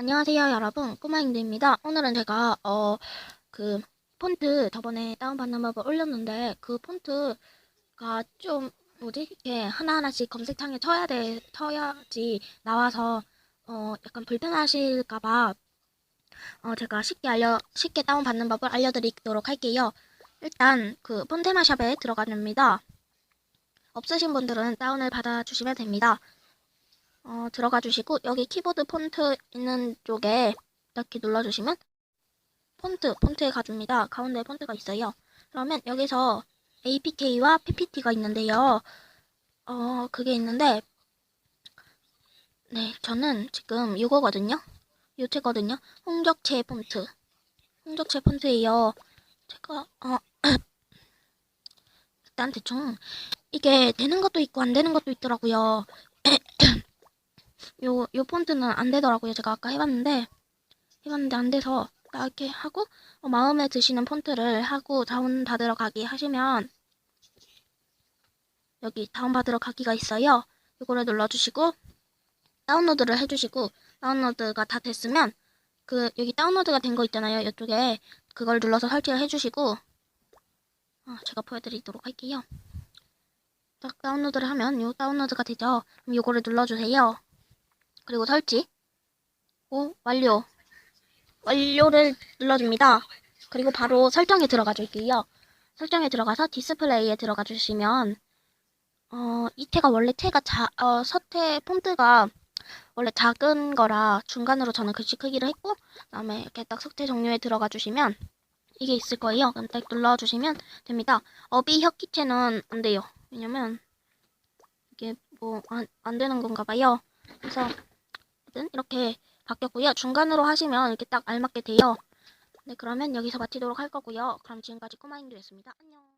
안녕하세요, 여러분. 꼬마잉드입니다. 오늘은 제가, 어, 그, 폰트 저번에 다운받는 법을 올렸는데, 그 폰트가 좀, 뭐지? 이렇게 하나하나씩 검색창에 쳐야 돼, 쳐야지 나와서, 어, 약간 불편하실까봐, 어, 제가 쉽게 알려, 쉽게 다운받는 법을 알려드리도록 할게요. 일단, 그, 폰테마샵에 들어가 줍니다. 없으신 분들은 다운을 받아주시면 됩니다. 어, 들어가 주시고 여기 키보드 폰트 있는 쪽에 이렇게 눌러주시면 폰트, 폰트에 가줍니다. 가운데 폰트가 있어요. 그러면 여기서 APK와 PPT가 있는데요. 어, 그게 있는데 네, 저는 지금 이거거든요. 요체거든요. 홍적체 폰트. 홍적체 폰트예요. 제가 어 일단 대충 이게 되는 것도 있고 안 되는 것도 있더라고요. 요, 요 폰트는 안 되더라고요. 제가 아까 해봤는데, 해봤는데 안 돼서, 이렇게 하고, 어, 마음에 드시는 폰트를 하고 다운받으러 가기 하시면, 여기 다운받으러 가기가 있어요. 요거를 눌러주시고, 다운로드를 해주시고, 다운로드가 다 됐으면, 그, 여기 다운로드가 된 거 있잖아요. 이쪽에. 그걸 눌러서 설치를 해주시고, 어, 제가 보여드리도록 할게요. 딱 다운로드를 하면 요 다운로드가 되죠. 그럼 요거를 눌러주세요. 그리고 설치. 오, 완료. 완료를 눌러줍니다. 그리고 바로 설정에 들어가 줄게요. 설정에 들어가서 디스플레이에 들어가 주시면, 어, 이 태가 원래 태가 자, 어, 서태 폰트가 원래 작은 거라 중간으로 저는 글씨 크기를 했고, 그 다음에 이렇게 딱 석태 종류에 들어가 주시면, 이게 있을 거예요. 그럼 딱 눌러주시면 됩니다. 어비 혁기체는 안 돼요. 왜냐면, 이게 뭐, 안, 안 되는 건가 봐요. 그래서, 든 이렇게 바뀌었고요. 중간으로 하시면 이렇게 딱 알맞게 돼요. 네, 그러면 여기서 마치도록 할 거고요. 그럼 지금까지 꼬마잉드였습니다. 안녕.